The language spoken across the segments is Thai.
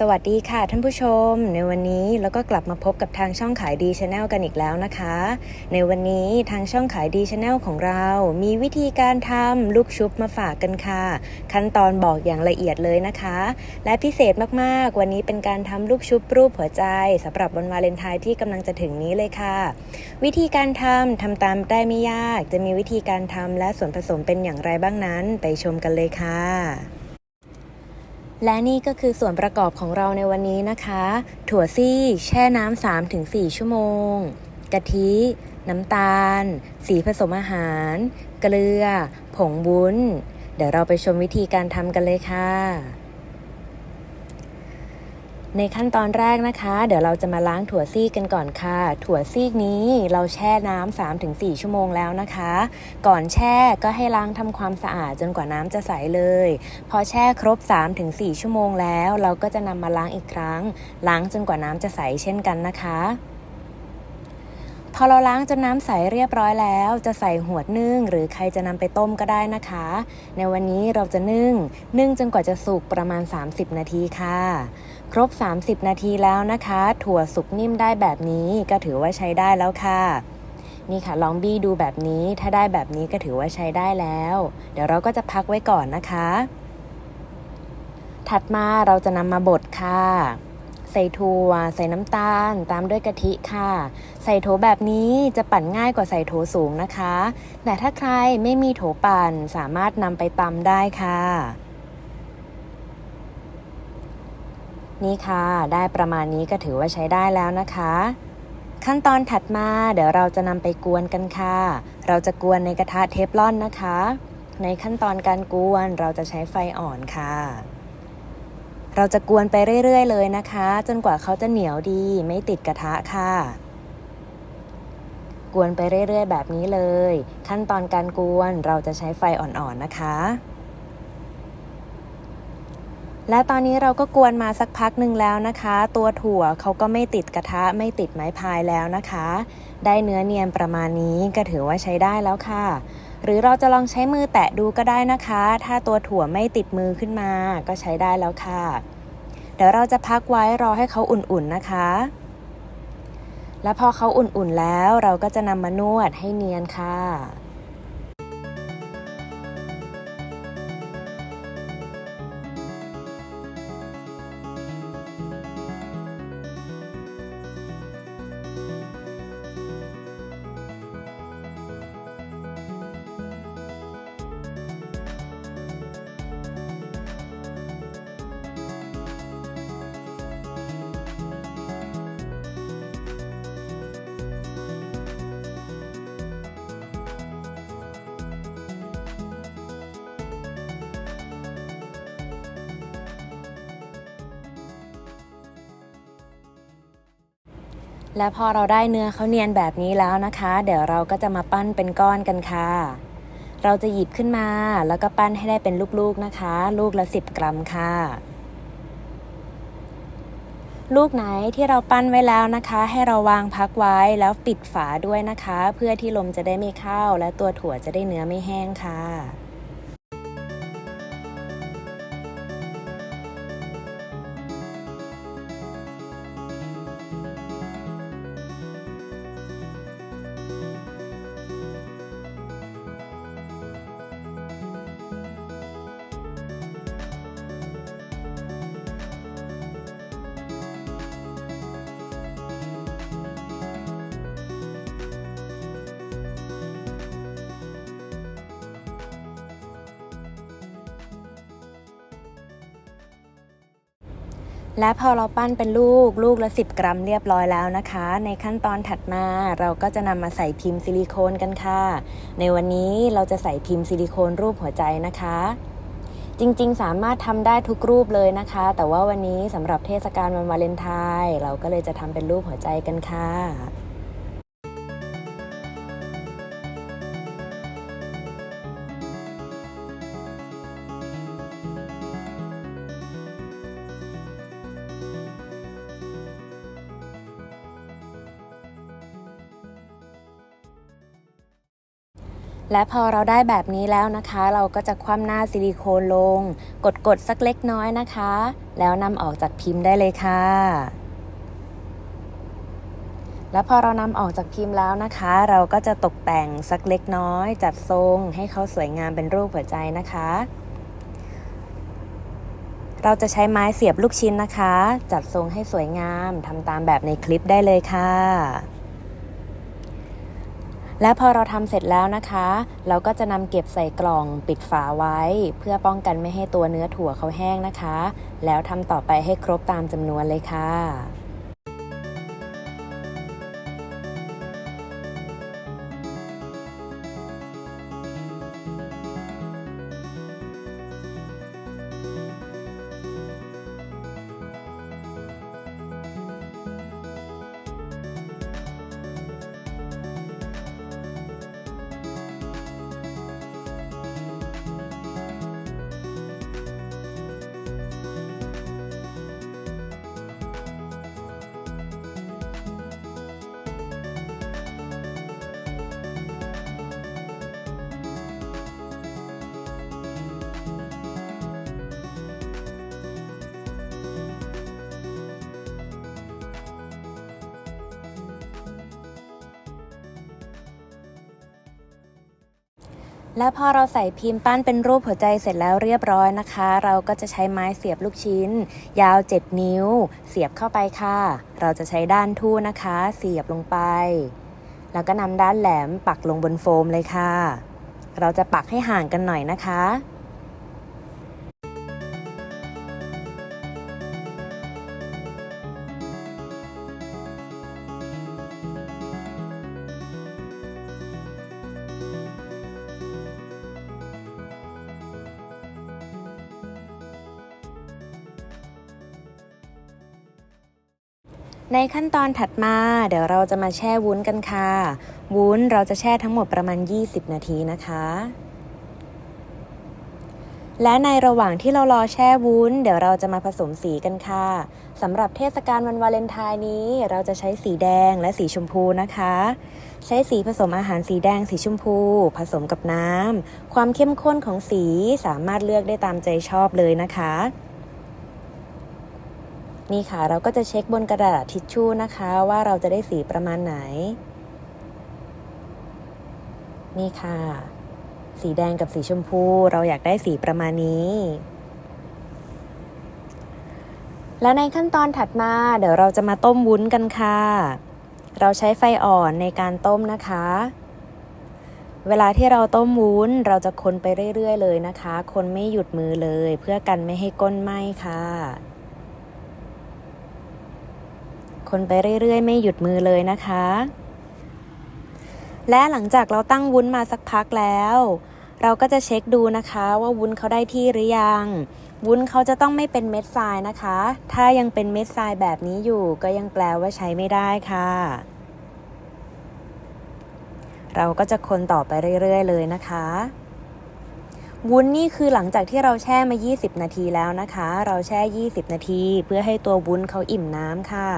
สวัสดีค่ะท่านผู้ชม ในวันนี้เราก็กลับมาพบกับทางช่องขายดีชาแนลกันอีกแล้วนะคะ ในวันนี้ทางช่องขายดีชาแนลของเรา มีวิธีการทำลูกชุบมาฝากกันค่ะ ขั้นตอนบอกอย่างละเอียดเลยนะคะ และพิเศษมากๆ วันนี้เป็นการทำลูกชุบรูปหัวใจสำหรับวันวาเลนไทน์ที่กำลังจะถึงนี้เลยค่ะ วิธีการทำทำตามได้ไม่ยาก จะมีวิธีการทำและส่วนผสมเป็นอย่างไรบ้างนั้น ไปชมกันเลยค่ะ และนี่ก็คือส่วนประกอบของเราในวันนี้นะคะ ถั่วซี่แช่น้ำ3-4 ชั่วโมง กะทิ น้ำตาล สีผสมอาหาร เกลือ ผงบุ้น เดี๋ยวเราไปชมวิธีการทำกันเลยค่ะ ในขั้นตอนแรกนะคะ เดี๋ยวเราจะมาล้างถั่วซีกกันก่อนค่ะ ถั่วซีกนี้เราแช่น้ำ3-4 ชั่วโมงแล้วนะคะ ก่อนแช่ก็ให้ล้างทำความสะอาดจนกว่าน้ำจะใสเลย พอแช่ครบ 3-4 ชั่วโมงแล้ว เราก็จะนำมาล้างอีกครั้ง ล้างจนกว่าน้ำจะใสเช่นกันนะคะพอเราล้างจนน้ำใสเรียบร้อยแล้ว จะใส่หวดนึ่ง หรือใครจะนำไปต้มก็ได้นะคะ ในวันนี้เราจะนึ่ง นึ่งจนกว่าจะสุกประมาณ 30 นาทีค่ะ ครบ 30 นาทีแล้วนะคะ ถั่วสุกนิ่มได้แบบนี้ก็ถือว่าใช้ได้แล้วค่ะ นี่ค่ะลองบี้ดูแบบนี้ถ้าได้แบบนี้ก็ถือว่าใช้ได้แล้ว เดี๋ยวเราก็จะพักไว้ก่อนนะคะ ถัดมาเราจะนำมาบดค่ะ ใส่ถั่วใส่น้ำตาล ตามด้วยกะทิค่ะ ใส่โถแบบนี้จะปั่นง่ายกว่าใส่โถสูงนะคะ แต่ถ้าใครไม่มีโถปั่นสามารถนำไปตำได้ค่ะ นี่ค่ะ ได้ประมาณนี้ก็ถือว่าใช้ได้แล้วนะคะ ขั้นตอนถัดมาเดี๋ยวเราจะนำไปกวนกันค่ะ เราจะกวนในกระทะเทฟลอนนะคะ ในขั้นตอนการกวนเราจะใช้ไฟอ่อนค่ะ เราจะกวนไปเรื่อย ๆ เลยนะคะ จนกว่าเขาจะเหนียวดีไม่ติดกระทะค่ะ กวนไปเรื่อย ๆ แบบนี้เลย ขั้นตอนการกวนเราจะใช้ไฟอ่อนๆนะคะ และตอนนี้เราก็กวนมาสักพักหนึ่งแล้วนะคะ ตัวถั่วเขาก็ไม่ติดกระทะไม่ติดไม้พายแล้วนะคะ ได้เนื้อเนียนประมาณนี้ก็ถือว่าใช้ได้แล้วค่ะ หรือเราจะลองใช้มือแตะดูก็ได้นะคะ ถ้าตัวถั่วไม่ติดมือขึ้นมา ก็ใช้ได้แล้วค่ะ เดี๋ยวเราจะพักไว้รอให้เขาอุ่นๆนะคะ และพอเขาอุ่นๆแล้วเราก็จะนำมานวดให้เนียนค่ะ และพอเราได้เนื้อเขาเนียนแบบนี้แล้วนะคะ เดี๋ยวเราก็จะมาปั้นเป็นก้อนกันค่ะ เราจะหยิบขึ้นมาแล้วก็ปั้นให้ได้เป็นลูกๆนะคะ ลูกละ 10 กรัมค่ะ ลูกไหนที่เราปั้นไว้แล้วนะคะ ให้เราวางพักไว้แล้วปิดฝาด้วยนะคะ เพื่อที่ลมจะได้ไม่เข้าและตัวถั่วจะได้เนื้อไม่แห้งค่ะ และพอเราปั้นเป็นลูกลูกละ 10 กรัมเรียบร้อยแล้วนะคะ ในขั้นตอนถัดมาเราก็จะนำมาใส่พิมพ์ซิลิโคนกันค่ะ ในวันนี้เราจะใส่พิมพ์ซิลิโคนรูปหัวใจนะคะ จริงๆ สามารถทำได้ทุกรูปเลยนะคะ แต่ว่าวันนี้สำหรับเทศกาลวันวาเลนไทน์เราก็เลยจะทำเป็นรูปหัวใจกันค่ะ และพอเราได้แบบนี้แล้วนะคะ เราก็จะคว่ำหน้าซิลิโคนลง กดๆสักเล็กน้อยนะคะ แล้วนำออกจากพิมพ์ได้เลยค่ะ และพอเรานำออกจากพิมพ์แล้วนะคะ เราก็จะตกแต่งสักเล็กน้อย จัดทรงให้เขาสวยงามเป็นรูปหัวใจนะคะ เราจะใช้ไม้เสียบลูกชิ้นนะคะ จัดทรงให้สวยงามทำตามแบบในคลิปได้เลยค่ะ และพอเราทำเสร็จแล้วนะคะ เราก็จะนำเก็บใส่กล่องปิดฝาไว้ เพื่อป้องกันไม่ให้ตัวเนื้อถั่วเขาแห้งนะคะ แล้วทำต่อไปให้ครบตามจำนวนเลยค่ะ และพอเราใส่พิมพ์ปั้นเป็นรูปหัวใจเสร็จแล้วเรียบร้อยนะคะ เราก็จะใช้ไม้เสียบลูกชิ้น ยาว 7 นิ้ว เสียบเข้าไปค่ะ เราจะใช้ด้านทู่นะคะ เสียบลงไป แล้วก็นำด้านแหลมปักลงบนโฟมเลยค่ะ เราจะปักให้ห่างกันหน่อยนะคะ ในขั้นตอนถัดมาเดี๋ยวเราจะมาแช่วุ้นกันค่ะ วุ้นเราจะแช่ทั้งหมดประมาณ 20 นาทีนะคะ และในระหว่างที่เรารอแช่วุ้น เดี๋ยวเราจะมาผสมสีกันค่ะสำหรับเทศกาลวันวาเลนไทน์นี้ เราจะใช้สีแดงและสีชมพูนะคะ ใช้สีผสมอาหารสีแดงสีชมพู ผสมกับน้ำความเข้มข้นของสีสามารถเลือกได้ตามใจชอบเลยนะคะ นี่ค่ะเราก็จะเช็คบนกระดาษทิชชู่นะคะ ว่าเราจะได้สีประมาณไหน นี่ค่ะ สีแดงกับสีชมพู เราอยากได้สีประมาณนี้และในขั้นตอนถัดมาเดี๋ยวเราจะมาต้มวุ้นกันค่ะ เราใช้ไฟอ่อนในการต้มนะคะ เวลาที่เราต้มวุ้นเราจะคนไปเรื่อยๆเลยนะคะ คนไม่หยุดมือเลย เพื่อกันไม่ให้ก้นไหม้ค่ะ คนไปเรื่อยๆ ไม่หยุดมือเลยนะคะ และหลังจากเราตั้งวุ้นมาสักพักแล้ว เราก็จะเช็คดูนะคะว่าวุ้นเขาได้ที่หรือยัง วุ้นเขาจะต้องไม่เป็นเม็ดทรายนะคะ ถ้ายังเป็นเม็ดทรายแบบนี้อยู่ก็ยังแปลว่าใช้ไม่ได้ค่ะ เราก็จะคนต่อไปเรื่อยๆ เลยนะคะวุ้นนี่คือหลังจากที่เราแช่มา 20 นาทีแล้วนะคะ เราแช่ 20 นาที เพื่อให้ตัววุ้นเขาอิ่มน้ำค่ะ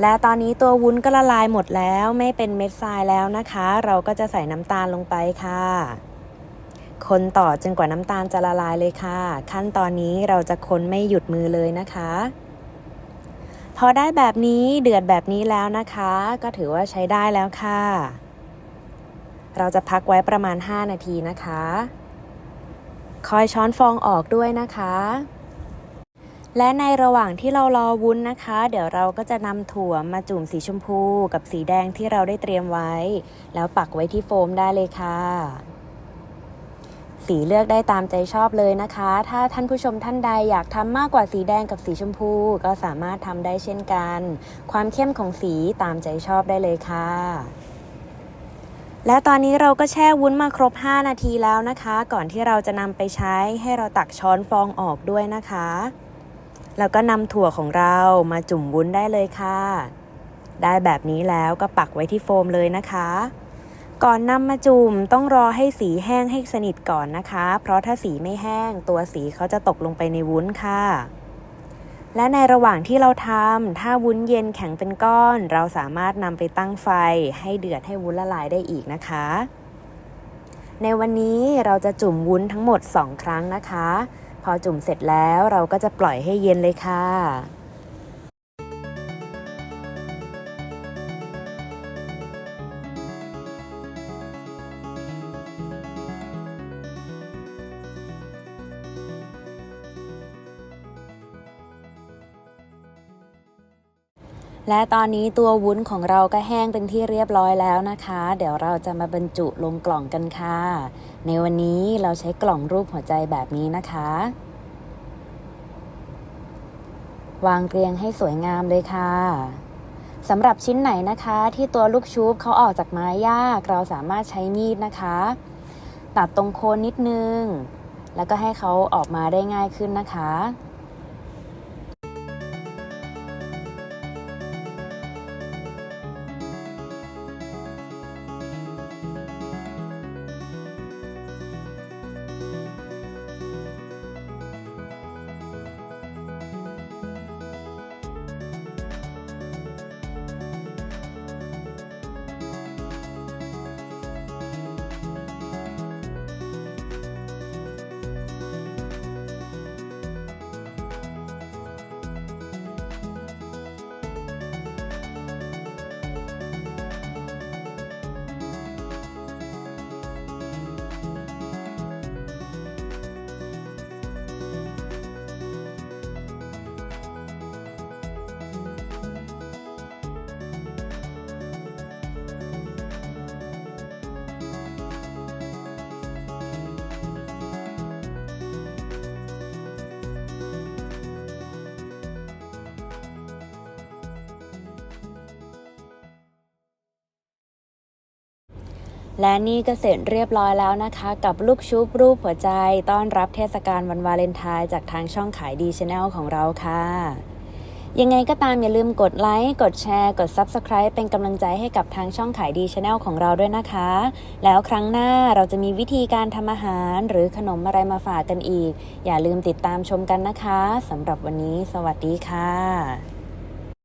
และตอนนี้ตัววุ้นก็ละลายหมดแล้วไม่เป็นเม็ดทรายแล้วนะคะ เราก็จะใส่น้ำตาลลงไปค่ะ คนต่อจนกว่าน้ำตาลจะละลายเลยค่ะ ขั้นตอนนี้เราจะคนไม่หยุดมือเลยนะคะ พอได้แบบนี้เดือดแบบนี้แล้วนะคะ ก็ถือว่าใช้ได้แล้วค่ะ เราจะพักไว้ประมาณ 5 นาทีนะคะ คอยช้อนฟองออกด้วยนะคะ และในระหว่างที่เรารอวุ้นนะคะ เดี๋ยวเราก็จะนำถั่วมาจุ่มสีชมพูกับสีแดงที่เราได้เตรียมไว้ แล้วปักไว้ที่โฟมได้เลยค่ะ สีเลือกได้ตามใจชอบเลยนะคะ ถ้าท่านผู้ชมท่านใดอยากทำมากกว่าสีแดงกับสีชมพู ก็สามารถทำได้เช่นกัน ความเข้มของสีตามใจชอบได้เลยค่ะและตอนนี้เราก็แช่วุ้นมาครบ 5 นาทีแล้วนะคะ ก่อนที่เราจะนำไปใช้ให้เราตักช้อนฟองออกด้วยนะคะ แล้วก็นำถั่วของเรามาจุ่มวุ้นได้เลยค่ะ ได้แบบนี้แล้วก็ปักไว้ที่โฟมเลยนะคะ ก่อนนำมาจุ่มต้องรอให้สีแห้งให้สนิทก่อนนะคะ เพราะถ้าสีไม่แห้ง ตัวสีเขาจะตกลงไปในวุ้นค่ะ และในระหว่างที่เราทำถ้าวุ้นเย็นแข็งเป็นก้อน เราสามารถนำไปตั้งไฟ ให้เดือดให้วุ้นละลายได้อีกนะคะในวันนี้เราจะจุ่มวุ้นทั้งหมด 2 ครั้งนะคะ พอจุ่มเสร็จแล้วเราก็จะปล่อยให้เย็นเลยค่ะ และตอนนี้ตัววุ้นของเราก็แห้งเป็นที่เรียบร้อยแล้วนะคะ เดี๋ยวเราจะมาบรรจุลงกล่องกันค่ะ ในวันนี้เราใช้กล่องรูปหัวใจแบบนี้นะคะ วางเรียงให้สวยงามเลยค่ะสำหรับชิ้นไหนนะคะที่ตัวลูกชุบเขาออกจากไม้ยาก เราสามารถใช้มีดนะคะ ตัดตรงโคนนิดนึง แล้วก็ให้เขาออกมาได้ง่ายขึ้นนะคะ และนี่ก็เสร็จเรียบร้อยแล้วนะคะ กับลูกชุบรูปหัวใจ ต้อนรับเทศกาลวันวาเลนไทน์จากทางช่องขายดีชาแนลของเราค่ะ ยังไงก็ตามอย่าลืมกดไลค์กดแชร์ กด Subscribe เป็นกำลังใจให้กับทางช่องขายดีชาแนลของเราด้วยนะคะ แล้วครั้งหน้าเราจะมีวิธีการทำอาหารหรือขนมอะไรมาฝากกันอีก อย่าลืมติดตามชมกันนะคะสำหรับวันนี้ สวัสดีค่ะ